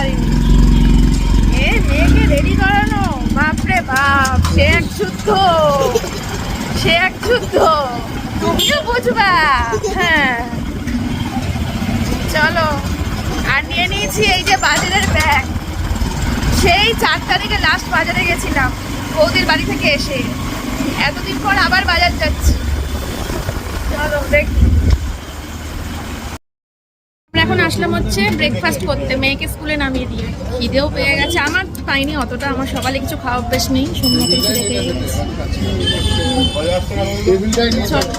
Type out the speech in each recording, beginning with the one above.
পারিনি। এ মেয়েকে রেডি করানো? বাপরে বাপ, সে এক যুদ্ধ সে এক যুদ্ধ তুমিও বুঝবা। হ্যাঁ। চলো, আর নিয়ে নিয়েছি এই যে বাজারের ব্যাগ সেই চার তারিখে লাস্ট বাজারে গেছিলাম, বৌদির বাড়ি থেকে এসে। এতদিন পর আবার বাজার যাচ্ছি। চলো দেখি। এখন আসলাম হচ্ছে ব্রেকফাস্ট করতে। মেয়েকে স্কুলে নামিয়ে দিয়ে। খিদেও পেয়ে গেছে। আমার পাইনি অতটা। আমার সকালে কিছু খাওয়া অভ্যেস নেই। সোমনাথের খিদে পেয়ে গেছে চলো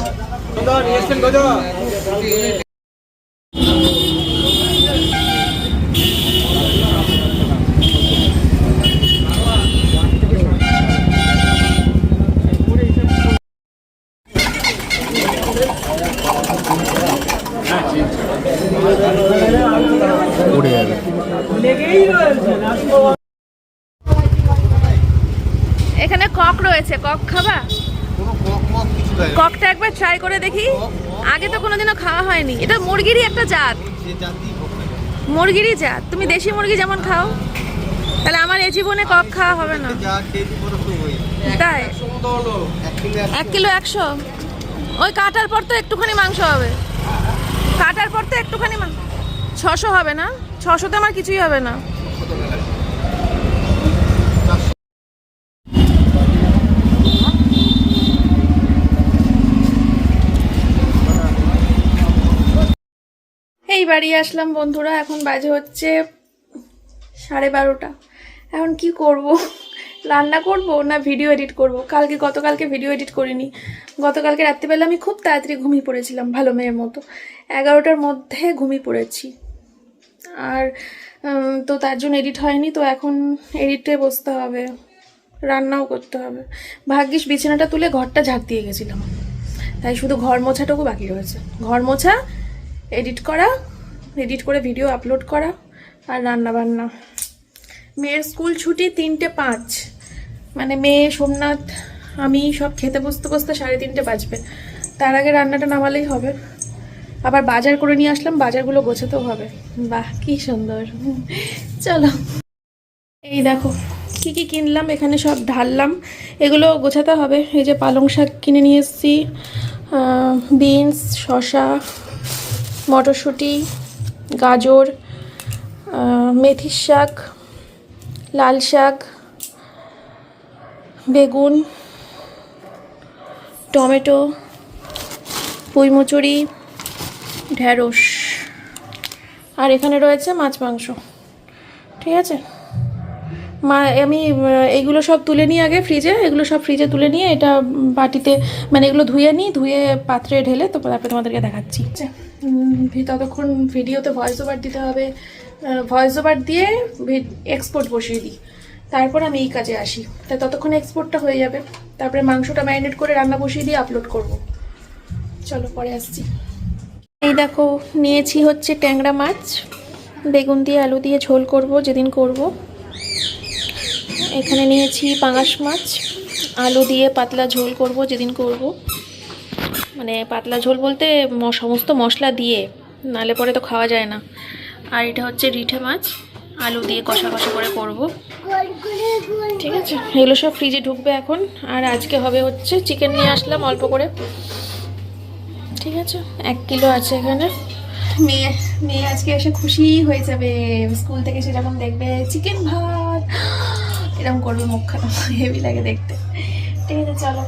উড়ে যাবে এখানে কক রয়েছে কক খাবা কোনো কক মক কিছু দেয় না। ককটা একবার ট্রাই করে দেখি আগে তো কোনোদিনও খাওয়া হয়নি। এটা মুরগিরই একটা জাত। মুরগিরই জাত। তুমি দেশি মুরগি যেমন খাও, তাহলে আমার এ জীবনে কক খাওয়া হবে না। তাই? এক কিলো একশো? ওই কাটার পর তো একটুখানি মাংস হবে। কাটার পর তো একটুখানি মাংস ছশো হবে না? ছশোতে আমার কিছুই হবে না। এই বাড়ি আসলাম বন্ধুরা, এখন বাজে হচ্ছে সাড়ে বারোটা। এখন কি করব? রান্না করব না ভিডিও এডিট করব? কালকে, গতকালকে ভিডিও এডিট করিনি। গতকালকে রাত্রিবেলা আমি খুব তাড়াতাড়ি ঘুমিয়ে পড়েছিলাম, ভালো মেয়ের মতো। এগারোটার মধ্যে ঘুমিয়ে পড়েছি। আর তো তার জন্য এডিট হয়নি, তো এখন এডিটে বসতে হবে, রান্নাও করতে হবে। ভাগ্যিস বিছানাটা তুলে ঘরটা ঝাঁক দিয়ে গেছিলাম। তাই শুধু ঘর মোছাটুকু বাকি রয়েছে। ঘর মোছা এডিট করা এডিট করে ভিডিও আপলোড করা আর রান্না বান্না মেয়ের স্কুল ছুটি তিনটে পাঁচ। মানে মেয়ে, সোমনাথ, আমি সব খেতে বসতে বসতে সাড়ে তিনটে বাজবে। তার আগে রান্নাটা নামালেই হবে। আবার বাজার করে নিয়ে আসলাম, বাজারগুলো গোছাতেও হবে। বাহ, কি সুন্দর। চলো। এই দেখো, কি কি কিনলাম, এখানে সব ঢাললাম। এগুলো গোছাতে হবে। এই যে পালং শাক কিনে নিয়ে এসেছি বিনস, শসা, মটরশুঁটি গাজর মেথির শাক, লাল শাক, বেগুন, টমেটো পুঁইমুচুরি ঢ্যাঁড়স আর এখানে রয়েছে মাছ মাংস। ঠিক আছে? মা আমি এগুলো সব তুলে নিই আগে ফ্রিজে এগুলো সব ফ্রিজে তুলে নিয়ে এটা বাটিতে মানে এগুলো ধুয়ে নিই ধুয়ে পাত্রে ঢেলে তো তারপরে তোমাদেরকে দেখাচ্ছি। আচ্ছা, ততক্ষণ ভিডিওতে ভয়েস ওভার দিতে হবে। ভয়েস ওভার দিয়ে এক্সপোর্ট বসিয়ে দিই। তারপর আমি এই কাজে আসি। তা ততক্ষণ এক্সপোর্টটা হয়ে যাবে। তারপরে মাংসটা ম্যারিনেট করে রান্না বসিয়ে দিয়ে আপলোড করব। চলো পরে আসছি। এই দেখো নিয়েছি হচ্ছে ট্যাংরা মাছ। বেগুন দিয়ে আলু দিয়ে ঝোল করব যেদিন করব। এখানে নিয়েছি পাঙাশ মাছ, আলু দিয়ে পাতলা ঝোল করব, যেদিন করব। মানে পাতলা ঝোল বলতে সমস্ত মশলা দিয়ে, নালে পরে তো খাওয়া যায় না। আর এটা হচ্ছে রিঠে মাছ, আলু দিয়ে কষা কষা করে করব। ঠিক আছে? এগুলো সব ফ্রিজে ঢুকবে এখন। আর আজকে হবে হচ্ছে চিকেন নিয়ে আসলাম অল্প করে। ঠিক আছে? এক কিলো আছে এখানে। মেয়ে মেয়ে আজকে এসে খুশি হয়ে যাবে। স্কুল থেকে যখন দেখবে, চিকেন ভাত! এরকম করবে মুখখানা হেভি লাগে দেখতে। ঠিক আছে, চলো।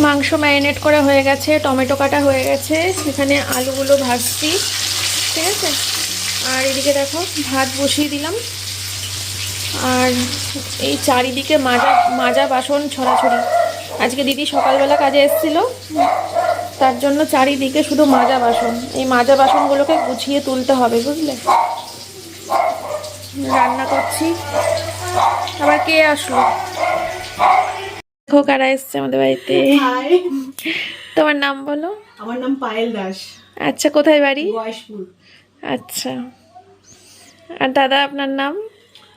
মাংস ম্যারিনেট করা হয়ে গেছে, টমেটো কাটা হয়ে গেছে, সেখানে আলুগুলো ভাজছি, ঠিক আছে? আর এদিকে দেখো, ভাত বসিয়ে দিলাম। আর এই চারিদিকে মাজা মাজা বাসন ছড়াছড়ি। আজকে দিদি সকালবেলা কাজে এসেছিল, তার জন্য চারিদিকে শুধু মাজা বাসন। এই মাজা বাসনগুলোকে গুছিয়ে তুলতে হবে, বুঝলে? রান্না করছি। আবার কে আসলো? দেখো কারা এসছে আমাদের বাড়িতে। তোমার নাম বলো। আমার নাম পায়েল দাস। আচ্ছা কোথায় বাড়ি? গয়েশপুর। আচ্ছা। আর দাদা আপনার নাম?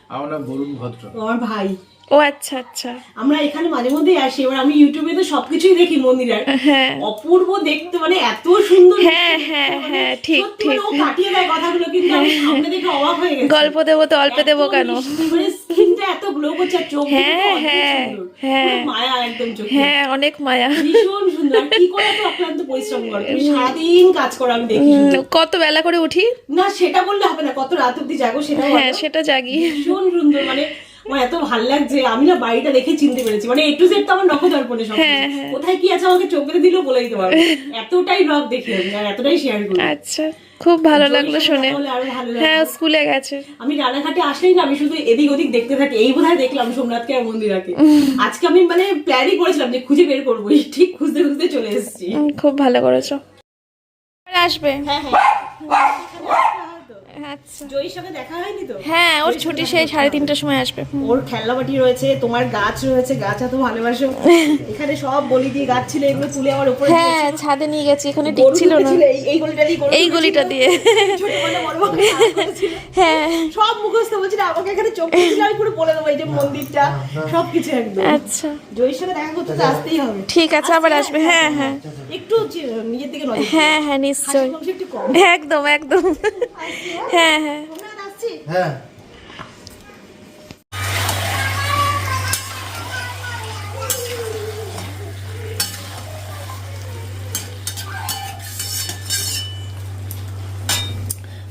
আমার নাম বরুণ ভদ্র। আমার ভাই। ও আচ্ছা আচ্ছা। আমরা এখানে মাঝে মধ্যেই আসি এবার আমি ইউটিউবে তো সবকিছুই দেখি মন্দিরের। হ্যাঁ। অপূর্ব দেখতে মানে এত সুন্দর হ্যাঁ, হ্যাঁ, মানে হ্যাঁ, ঠিক, মানে ও কাটিয়ে দেয় কথাগুলো কিন্তু আমি সামনে দেখে অবাক হয়ে গেছি। গল্প দেবো তো অল্প দেবো কেন? মানে স্কিনটা এত গ্লো করছে আর চোখ হ্যাঁ, হ্যাঁ, হ্যাঁ। মায়া একদম চোখে। হ্যাঁ অনেক মায়া। ভীষণ সুন্দর। কি করে তো অক্লান্ত পরিশ্রম করো? তুমি সারাদিন কাজ করো আমি দেখি কত বেলা করে উঠি? না সেটা বললে হবে না কত রাত অব্দি জাগো সেটা হ্যাঁ সেটা জাগি। ভীষণ সুন্দর মানে আমার এত ভালো লাগছে আমি না বাড়িটা দেখে চিনতে পেরেছি। মানে এ টু জেড তো আমার নখদর্পণে সব হ্যাঁ, হ্যাঁ। কোথায় কি আছে আমাকে চোখ দিলেও বলে দিতে পারব এতটাই ব্লগ দেখি আমি আর এতটাই শেয়ার করি। আচ্ছা খুব ভালো লাগল শুনে। হ্যাঁ স্কুলে গেছে। আমি রানাঘাটে আসলেই না আমি শুধু এদিক ওদিক দেখতে থাকি। এই বোধহয় দেখলাম সোমনাথকে আর মন্দিরাকে। আজকে আমি মানে প্ল্যানই করেছিলাম যে খুঁজে বের করব ঠিক খুঁজতে খুঁজতে চলে এসেছি। খুব ভালো করেছ। আসবে। হ্যাঁ হ্যাঁ। আচ্ছা। জয়ীর সাথে দেখা হয়নি তো? হ্যাঁ ওর ছুটি সেই সাড়ে তিনটার সময় আসবে। ওর খেলনাবাটি রয়েছে তোমার গাছ রয়েছে গাছ এত ভালোবাসো। এখানে সব বলি দিয়ে গাছ ছিল এগুলো তুলে আমার উপরে হ্যাঁ ছাদে নিয়ে গেছি এখানে গরু টিকছিল না। এই- গলিটা দিয়ে এই গলিটা দিয়ে। হ্যাঁ। সব মুখস্থ বলছি না আমাকে এখানে চোখ দিয়েছিল আমি পুরো বলে দেবো এই যে মন্দিরটা সবকিছু একদম। আচ্ছা। জয়ের সাথে দেখা করতে তো আসতেই হবে। ঠিক আছে আবার আসবে। হ্যাঁ হ্যাঁ। একটু নিজের দিকে নজর হ্যাঁ হ্যাঁ নিশ্চয়ই। একদম একদম। হ্যাঁ হ্যাঁ। হ্যাঁ।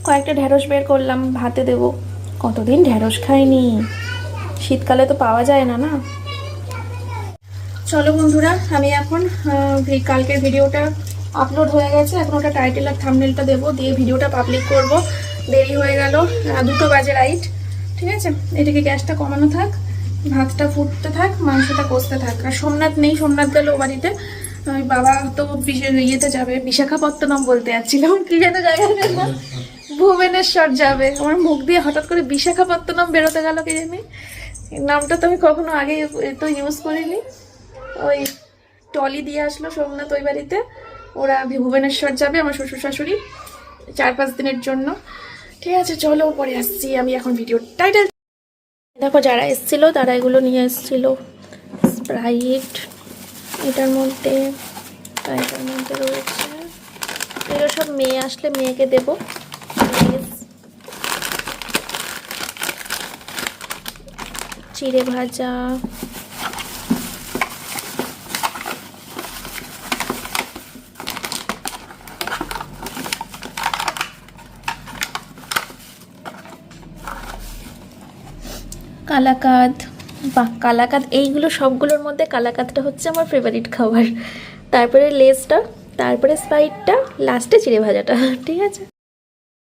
কয়েকটা ঢ্যাঁড়স বের করলাম ভাতে দেবো। কতদিন ঢ্যাঁড়স খাইনি? শীতকালে তো পাওয়া যায় না না? চলো বন্ধুরা, আমি এখন কালকের ভিডিওটা আপলোড হয়ে গেছে। এখন ওটা টাইটেল আর থামনেলটা দেবো, দিয়ে ভিডিওটা পাবলিক করব। দেরি হয়ে গেল দুটো বাজে রাইট ঠিক আছে? এটাকে গ্যাসটা কমানো থাক, ভাতটা ফুটতে থাক, মাংসটা কষতে থাক। আর সোমনাথ নেই, সোমনাথ গেল ও বাড়িতে। ওই বাবা তো ইয়েতে যাবে, বিশাখাপত্তনম বলতে যাচ্ছিলাম, কি যেন জায়গাটার ভুবনেশ্বর যাবে। আমার মুখ দিয়ে হঠাৎ করে বিশাখাপত্তনম বেরোতে গেল কি জানি? নামটা তো আমি কখনো আগে তো ইউজ করিনি। ওই টলি দিয়ে আসলো সোমনাথ ওই বাড়িতে। ওরা ভুবনেশ্বর যাবে, আমার শ্বশুর শাশুড়ি, চার পাঁচ দিনের জন্য। ঠিক আছে, চলো পরে আসছি, আমি এখন ভিডিও টাইটেল দেখো যারা এসছিল, তারা এগুলো নিয়ে এসছিল। স্প্রাইট এটার মধ্যে এটার মধ্যে রয়েছে। এগুলো সব মেয়ে আসলে মেয়েকে দেবো। চিড়ে ভাজা। কালাকাদ বা কালাকাদ, এইগুলো সবগুলোর মধ্যে কালাকাদটা হচ্ছে আমার ফেভারিট খাবার। তারপরে লেসটা তারপরে স্পাইটটা লাস্টে চিড়ে ভাজাটা, ঠিক আছে?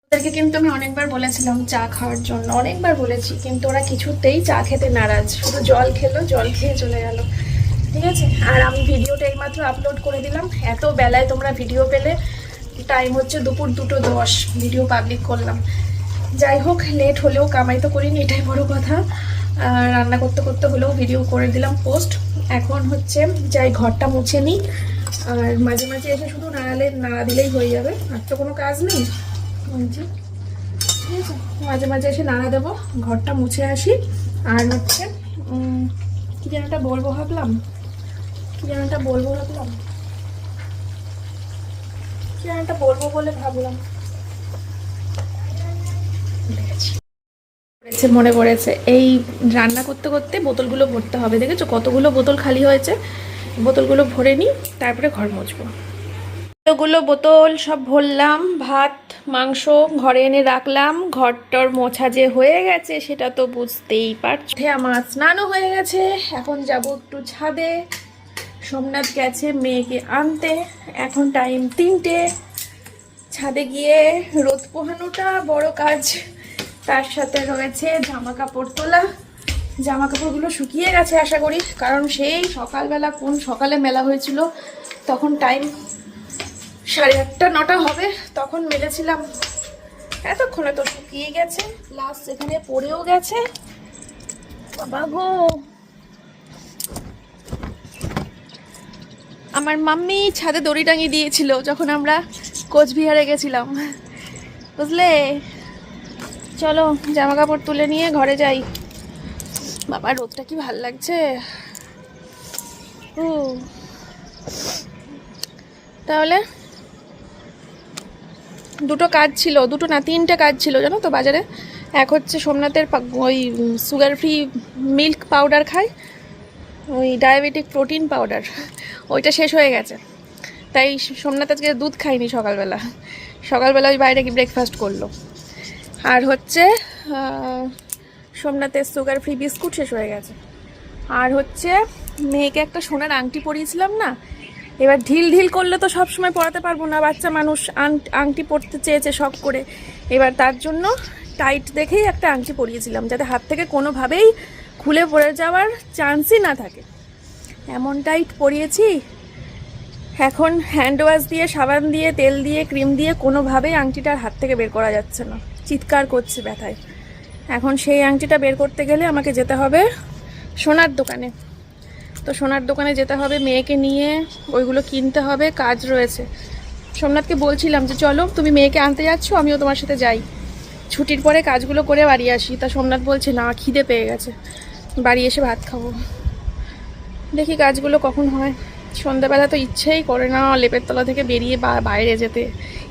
ওদেরকে কিন্তু আমি অনেকবার বলেছিলাম চা খাওয়ার জন্য, অনেকবার বলেছি, কিন্তু ওরা কিছুতেই চা খেতে নারাজ। শুধু জল খেলো, জল খেয়ে চলে গেল, ঠিক আছে? আর আমি ভিডিওটা এইমাত্র আপলোড করে দিলাম। এত বেলায় তোমরা ভিডিও পেলে টাইম হচ্ছে দুপুর দুটো দশ ভিডিও পাবলিক করলাম। যাই হোক লেট হলেও কামাই তো করিনি, এটাই বড় কথা। রান্না করতে করতে হলেও ভিডিও করে দিলাম পোস্ট এখন হচ্ছে যাই ঘরটা মুছে নিই, আর মাঝে মাঝে এসে শুধু নাড়ালে, নাড়া দিলেই হয়ে যাবে। আর তো কোনো কাজ নেই। ঠিক আছে, মাঝে মাঝে এসে নাড়া দেবো, ঘরটা মুছে আসি। আর হচ্ছে কী যেন একটা বলব ভাবলাম? কী যেন একটা বলব ভাবলাম? কী যেন একটা বলব বলে ভাবলাম। পড়েছে, মনে পড়েছে। এই রান্না করতে করতে বোতলগুলো ভরতে হবে, দেখেছ? কতগুলো বোতল খালি হয়েছে? বোতলগুলো ভরে নিই, তারপরে ঘর মুছবো। এতগুলো বোতল সব ভরলাম, ভাত, মাংস ঘরে এনে রাখলাম, ঘরটর মোছা যে হয়ে গেছে সেটা তো বুঝতেই পারছ। আমার স্নানও হয়ে গেছে, এখন যাব একটু ছাদে। সোমনাথ গেছে মেয়েকে আনতে, এখন টাইম তিনটে। ছাদে গিয়ে রোদ পোহানোটা বড় কাজ। তার সাথে রয়েছে জামা কাপড় তোলা। জামা কাপড়গুলো শুকিয়ে গেছে আশা করি, কারণ সেই সকালবেলা কোন সকালে মেলা হয়েছিল, তখন টাইম সাড়ে আটটা, নটা হবে, তখন মেলেছিলাম। এতক্ষণে তো শুকিয়ে গেছে প্লাস এখানে পড়েও গেছে। বাবা গো! আমার মাম্মি ছাদে দড়ি টাঙিয়ে দিয়েছিল, যখন আমরা কোচবিহারে গেছিলাম। বুঝলে? চলো জামা কাপড় তুলে নিয়ে ঘরে যাই। বাবা, রোদটা কি ভালো লাগছে? তাহলে? দুটো কাজ ছিল, দুটো না, তিনটে কাজ ছিল, জানো তো বাজারে? এক হচ্ছে সোমনাথের ওই সুগার ফ্রি মিল্ক পাউডার খাই, ওই ডায়াবেটিক প্রোটিন পাউডার ওইটা শেষ হয়ে গেছে। তাই সোমনাথ আজকে দুধ খাইনি সকালবেলা। সকালবেলা ওই বাইরে কি ব্রেকফাস্ট করল। আর হচ্ছে সোমনাথের সুগার ফ্রি বিস্কুট শেষ হয়ে গেছে। আর হচ্ছে, মেয়েকে একটা সোনার আংটি পরিয়েছিলাম না, এবার ঢিল ঢিল করলে তো সব সময় পরাতে পারব না, বাচ্চা মানুষ আংটি পরতে চেয়েছে শখ করে। এবার তার জন্য টাইট দেখেই একটা আংটি পরিয়েছিলাম, যাতে হাত থেকে কোনোভাবেই খুলে পড়ে যাওয়ার চান্সই না থাকে। এমন টাইট পরিয়েছি, এখন হ্যান্ড ওয়াশ দিয়ে, সাবান দিয়ে, তেল দিয়ে ক্রিম দিয়ে কোনোভাবেই আংটিটার হাত থেকে বের করা যাচ্ছে না। চিৎকার করছে ব্যথায়। এখন সেই আংটিটা বের করতে গেলে আমাকে যেতে হবে সোনার দোকানে। তো সোনার দোকানে যেতে হবে, মেয়েকে নিয়ে ওইগুলো কিনতে হবে, কাজ রয়েছে। সোমনাথকে বলছিলাম যে, চলো, তুমি মেয়েকে আনতে যাচ্ছ, আমিও তোমার সাথে যাই। ছুটির পরে কাজগুলো করে বাড়ি আসি। তা সোমনাথ বলছে, না, খিদে পেয়ে গেছে। বাড়ি এসে ভাত খাব। দেখি কাজগুলো কখন হয়। সন্ধ্যাবেলা তো ইচ্ছেই করে না লেপের তলা থেকে বেরিয়ে বাইরে যেতে।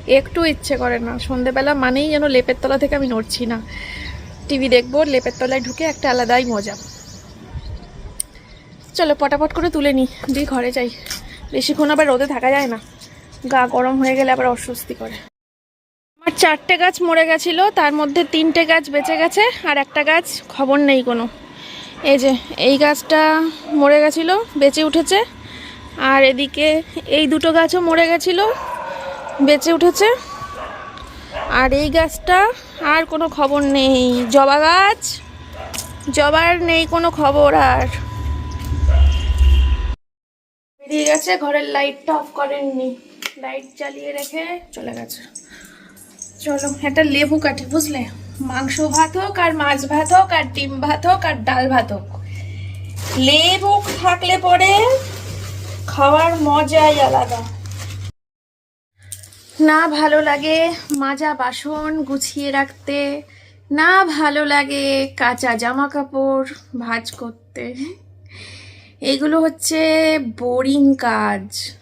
একটু ইচ্ছে করে না। সন্ধেবেলা মানেই যেন লেপের তলা থেকে আমি নড়ছি না। টিভি দেখব, লেপের তলায় ঢুকে একটা আলাদাই মজা। চলো পটাপট করে তুলে নিই দিয়ে ঘরে যাই। বেশিক্ষণ আবার রোদে থাকা যায় না। গা গরম হয়ে গেলে আবার অস্বস্তি করে। আমার চারটে গাছ মরে গেছিল, তার মধ্যে তিনটে গাছ বেঁচে গেছে আর একটা গাছ খবর নেই কোনো। এই যে, এই গাছটা মরে গেছিল, বেঁচে উঠেছে। আর এদিকে এই দুটো গাছও মরে গেছিল বেঁচে উঠেছে। আর এই গাছটা আর কোনো খবর নেই। জবা গাছ? জবার নেই কোনো খবর আর। বেরিয়ে গেছে, ঘরের লাইটটা অফ করেননি। লাইট জ্বালিয়ে রেখে চলে গেছে। চলো, একটা লেবু কাটি, বুঝলে? মাংস ভাত হোক, আর মাছ ভাত হোক, আর ডিম ভাত হোক, আর ডাল ভাত হোক। লেবু থাকলে পরে খাওয়ার মজাই আলাদা। না ভালো লাগে মাজা বাসন গুছিয়ে রাখতে, না ভালো লাগে কাঁচা জামা কাপড় ভাঁজ করতে। এগুলো হচ্ছে বোরিং কাজ।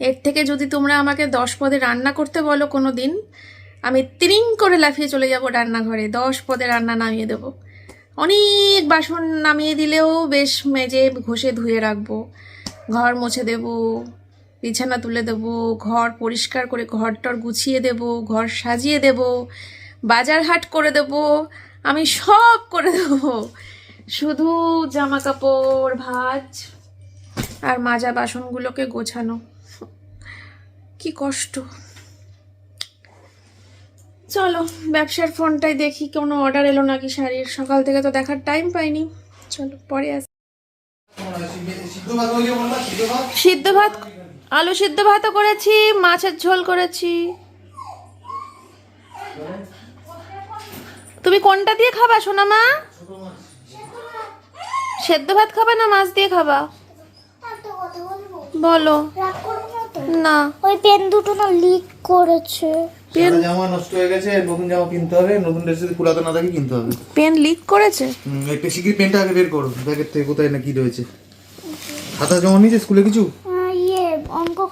এর থেকে যদি তোমরা আমাকে দশ পদে রান্না করতে বলো কোনো দিন আমি তিরিং করে লাফিয়ে চলে যাব রান্নাঘরে। দশ পদে রান্না নামিয়ে দেবো। অনেক বাসন নামিয়ে দিলেও বেশ মেজে ঘষে ধুয়ে রাখব। ঘর মুছে দেবো। বিছানা তুলে দেবো ঘর পরিষ্কার করে ঘরটর গুছিয়ে দেবো ঘর সাজিয়ে দেবো বাজার হাট করে দেবো আমি সব করে দেবো। শুধু জামা কাপড় ভাজ আর মাজা বাসনগুলোকে গোছানো। কি কষ্ট। চলো ব্যবসার ফোনটাই দেখি কোনো অর্ডার এলো নাকি শাড়ির। সকাল থেকে তো দেখার টাইম পাইনি। চলো পরে আস। সিদ্ধ ভাত সিদ্ধ ভাত আলু সিদ্ধ ভাতও করেছি মাছের ঝোল করেছি। তুমি কোনটা দিয়ে খাবা সোনা মা? সেদ্ধ ভাত খাবা না মাছ দিয়ে খাবা? একটা কথা বলব বলো। না। ওই পেন দুটো না লিক করেছে। পেন জামা নষ্ট হয়ে গেছে নতুন জামা কিনতে হবে নতুন ড্রেস যদি পুরাতন না থাকে কিনতে হবে। পেন লিক করেছে? একটু শিগগির পেনটা আগে বের করো ব্যাগের থেকে কোথায় না কি রয়েছে। খাতা জমা নিয়েছে স্কুলে কিছু?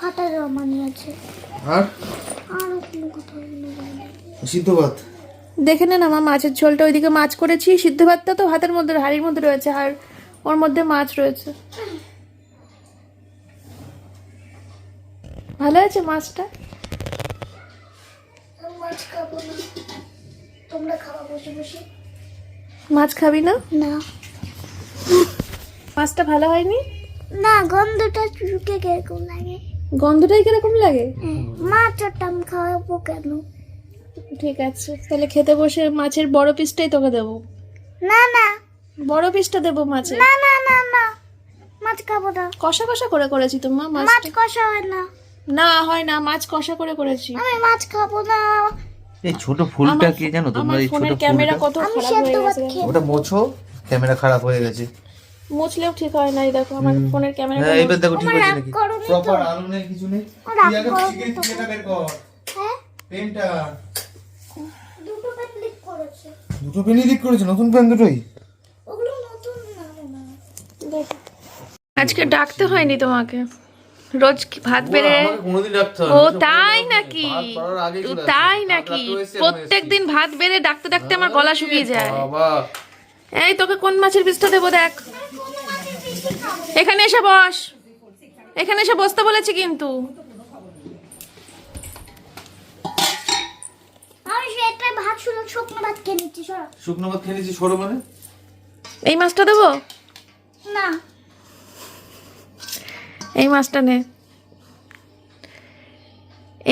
খাতা জমা নিয়েছে আর? আর কোনো কথা সিদ্ধ ভাত? দেখে নেন আমার মাছের ঝোলটা ওইদিকে মাছ করেছি সিদ্ধ ভাতটা তো ভাতের মধ্যে হাড়ির মধ্যে রয়েছে আর ওর মধ্যে মাছ রয়েছে। ভালো আছে মাছটা? মাছ খাব না। তোমরা খাওয়া বসে বসে। মাছ খাবি না? না। মাছটা ভালো হয়নি? না গন্ধটা চুকে কীরকম লাগে? গন্ধটাই কীরকম লাগে? হ্যাঁ, মাছ খাওয়াবো কেন? ঠিক আছে তাহলে খেতে বসে মাছের বড় পিসটাই তোকে দেবো। না না। বড় পিসটা দেবো মাছের। না না না না। মাছ খাব না। কষা কষা করে করেছি তো মা মাছ কষা হয় না। না হয় না মাছ কষা করে করেছি। আমি মাছ খাব না। এই ছোট ফুলটা কি জানো তোমরা এই ছোট ফোনের ক্যামেরা কত খারাপ হয়ে গেছে। ওটা মোছো ক্যামেরা খারাপ হয়ে গেছে। মুছলেও ঠিক হয় নাই দেখো আমার ফোনের ক্যামেরা হ্যাঁ এবার দেখো ঠিক আছে নাকি? প্রপার আলো নেই কিছু নেই। তুই আগে করো শিগগির তো। বের কর। হ্যাঁ? পেনটা। দুটো পেন লিক করেছে। দুটো পেনই লিক করেছে নতুন পেন দুটোই? ওগুলো নতুন না দেখো। আজকে ডাকতে হয়নি তোমাকে। রোজ কি ভাত বেড়ে ও তাই নাকি? তাই নাকি? রাত্রে এসে এখন প্রত্যেক দিন ভাত বেড়ে ডাকতে ডাকতে আমার গলা শুকিয়ে যায়। বাবা। এই তোকে কোন মাছের পিসটা দেবো দেখ। এখানে এসে বস। এখানে এসে বসতে বলেছি কিন্তু। শুকনো ভাত খেয়ে নিচ্ছি সর। শুকনো ভাত খেয়ে নিয়েছি সরো মানে? এই মাছটা দেবো? না। এই মাছটা নে।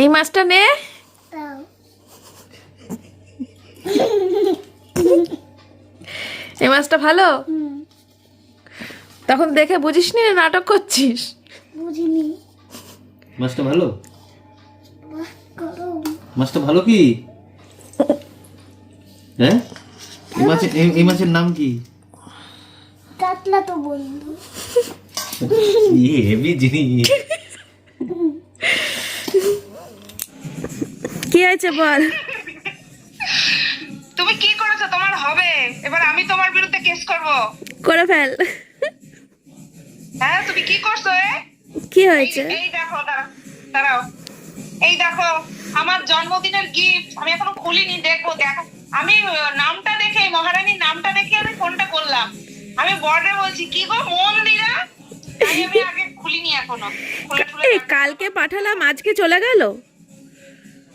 এই মাছটা নে। মাছটা ভালো? তখন দেখে বুঝিস নি নাটক করছিস? বুঝিনি। মাছটা ভালো? মাছটা ভালো কি? হ্যাঁ? এই মাছের এই- মাছের নাম কি? কাতলা তো বন্ধু। ইয়ে হেভি জিনিস। কি আছে বল? তুমি কি করেছ? তোমার হবে। এবার আমি তোমার বিরুদ্ধে কেস করব। করে ফেল। হ্যাঁ তুমি কি করছ এ? কি হয়েছে? এই দেখো দাঁড়াও দাঁড়াও। এই দেখো আমার জন্মদিনের গিফট আমি এখনও খুলিনি দেখব দেখো। আমি নামটা দেখে মহারানীর নামটা দেখে আমি ফোনটা করলাম। আমি বর্ডে বলছি কি গো মন দিরা আমি আগে খুলিনি এখনও। খুলে টুলে কালকে পাঠালাম আজকে চলে গেল?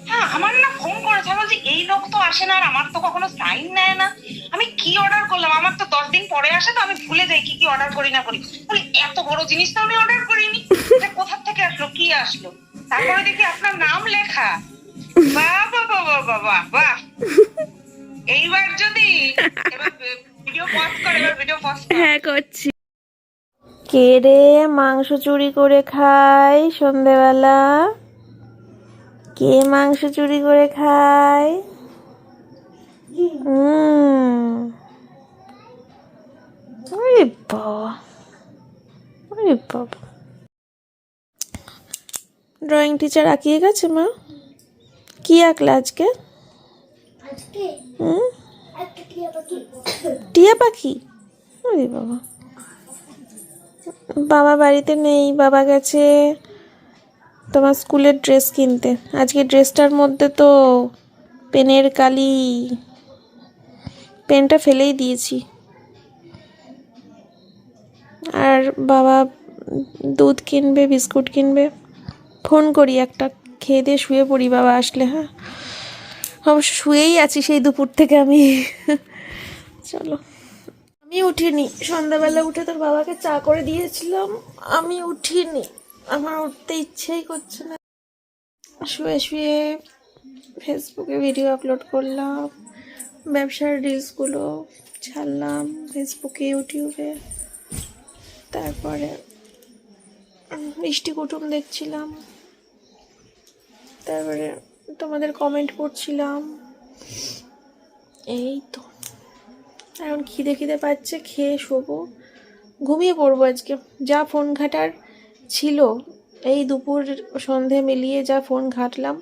হ্যাঁ আমার না ফোন করেছে। বলছি এই লোক তো আসে না আর আমার তো কখনো সাইন নেয় না। আমি কি অর্ডার করলাম? আমার তো দশ দিন পরে আসে তো আমি ভুলে যাই কি কি অর্ডার করি না করি। বলি এত বড় জিনিস তো আমি অর্ডার করিনি। এটা কোথা থেকে আসলো? কি আসলো? তারপরে দেখি আপনার নাম লেখা। বাহ বাহ বাহ বাহ! এইবার যদি ভিডিও পজ করে এবার ভিডিও পজ হ্যাঁ করছি। কে রে মাংস চুরি করে খায় সন্ধেবেলা? কে মাংস চুরি করে খায়? ড্রয়িং টিচার আঁকিয়ে গেছে মা? কি আঁকলে আজকে? টিয়া পাখি। বাবা। বাবা বাড়িতে নেই বাবা গেছে। তোমার স্কুলের ড্রেস কিনতে। আজকে ড্রেসটার মধ্যে তো পেনের কালি, পেনটা ফেলেই দিয়েছি। আর বাবা দুধ কিনবে, বিস্কুট কিনবে। ফোন করি একটা, খেয়ে দিয়ে শুয়ে পড়ি বাবা আসলে হ্যাঁ। অবশ্য শুয়েই আছি সেই দুপুর থেকে আমি। চলো। আমি উঠিনি। সন্ধ্যাবেলা উঠে তোর বাবাকে চা করে দিয়েছিলাম। আমি উঠিনি। আমার উঠতে ইচ্ছেই করছে না। শুয়ে শুয়ে ফেসবুকে ভিডিও আপলোড করলাম, ব্যবসার রিলসগুলো ছাড়লাম ফেসবুকে ইউটিউবে তারপরে মিষ্টি কুটুম দেখছিলাম। তারপরে তোমাদের কমেন্ট পড়ছিলাম। এই তো। এখন খিদে খিদে পাচ্ছে, খেয়ে শোবো। ঘুমিয়ে পড়ব আজকে। যা ফোন ঘাটার ছিল, এই দুপুর সন্ধে মিলিয়ে যা ফোন ঘাটলাম,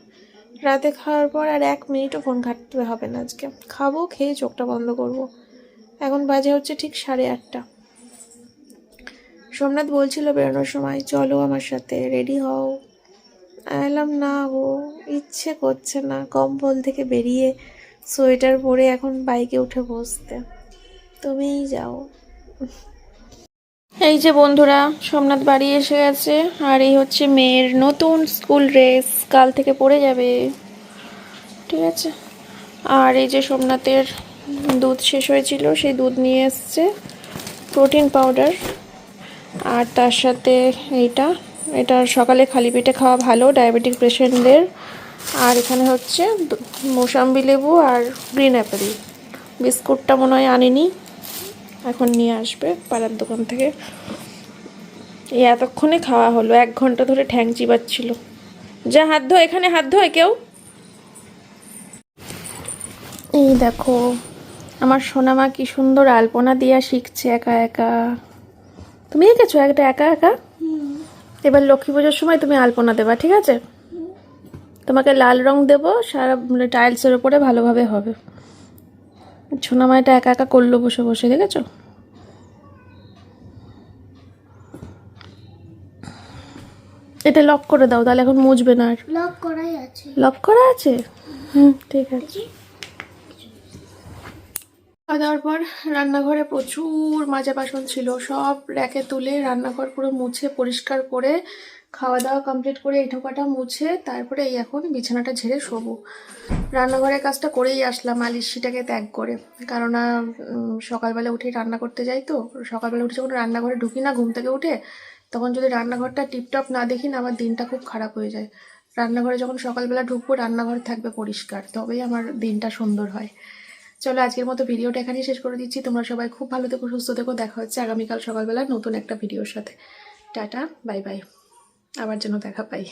রাতে খাওয়ার পর আর এক মিনিটও ফোন ঘাটতে হবে না আজকে। খাব, খেয়ে চোখটা বন্ধ করব। এখন বাজে হচ্ছে ঠিক সাড়ে আটটা। সোমনাথ বলছিল বেরোনোর সময়, চলো আমার সাথে, রেডি হও। বললাম, না গো, ইচ্ছে করছে না। কম্বল থেকে বেরিয়ে সোয়েটার পরে এখন বাইকে উঠে বসতে। তুমিই যাও। এই যে বন্ধুরা, সোমনাথ বাড়ি এসে গেছে, আর এই হচ্ছে মেয়ের নতুন স্কুল ড্রেস, কাল থেকে পরে যাবে। ঠিক আছে? আর এই যে সোমনাথের দুধ শেষ হয়েছিল, সেই দুধ নিয়ে এসছে, প্রোটিন পাউডার। আর তার সাথে এইটা, এটা সকালে খালি পেটে খাওয়া ভালো, ডায়াবেটিক পেশেন্টদের। আর এখানে হচ্ছে মোসাম্বি লেবু আর গ্রিন অ্যাপেল। বিস্কুটটা মনে হয় আনিনি। এখন নিয়ে আসবে পাড়ার দোকান থেকে। এই এতক্ষণে খাওয়া হলো এক ঘণ্টা ধরে ঠ্যাং চিবাচ্ছিল। যা হাত ধো এখানে হাত ধোয় কেউ? এই দেখো আমার সোনামা কি সুন্দর আলপনা দিয়া শিখছে একা একা। তুমি এঁকেছো একটা একা একা? এবার লক্ষ্মী পুজোর সময় তুমি আলপনা দেবা ঠিক আছে? তোমাকে লাল রং দেবো সারা মানে টাইলসের ওপরে ভালোভাবে হবে। সোনামাটা একা একা করল বসে বসে দেখেছ? এটা লক করে দাও তাহলে এখন মুছবে না আর। লক করাই আছে। লক করা আছে? হুম ঠিক আছে। খাওয়া দাওয়ার পর রান্নাঘরে প্রচুর মাজা বাসন ছিল সব র্যাকে তুলে রান্নাঘর পুরো মুছে পরিষ্কার করে খাওয়া দাওয়া কমপ্লিট করে এই ঠোকাটা মুছে তারপরে এই এখন বিছানাটা ঝেড়ে শোবো। রান্নাঘরের কাজটা করেই আসলাম আলিশিটাকে ত্যাগ করে। কারণ উম, সকালবেলা উঠে রান্না করতে যাই তো সকালবেলা উঠে যখন রান্নাঘরে ঢুকি না ঘুম থেকে উঠে তখন যদি রান্নাঘরটা টিপটপ না দেখি না, আমার দিনটা খুব খারাপ হয়ে যায়। রান্নাঘরে যখন সকালবেলা ঢুকবো, রান্নাঘর থাকবে পরিষ্কার, তবেই আমার দিনটা সুন্দর হয়। চলো, আজকের মতো ভিডিওটা এখানেই শেষ করে দিচ্ছি। তোমরা সবাই খুব ভালো থেকো, সুস্থ থেকো, দেখা হচ্ছে আগামীকাল সকালবেলা নতুন একটা ভিডিওর সাথে। Tata, bye bye. আবার যেন দেখা পাই।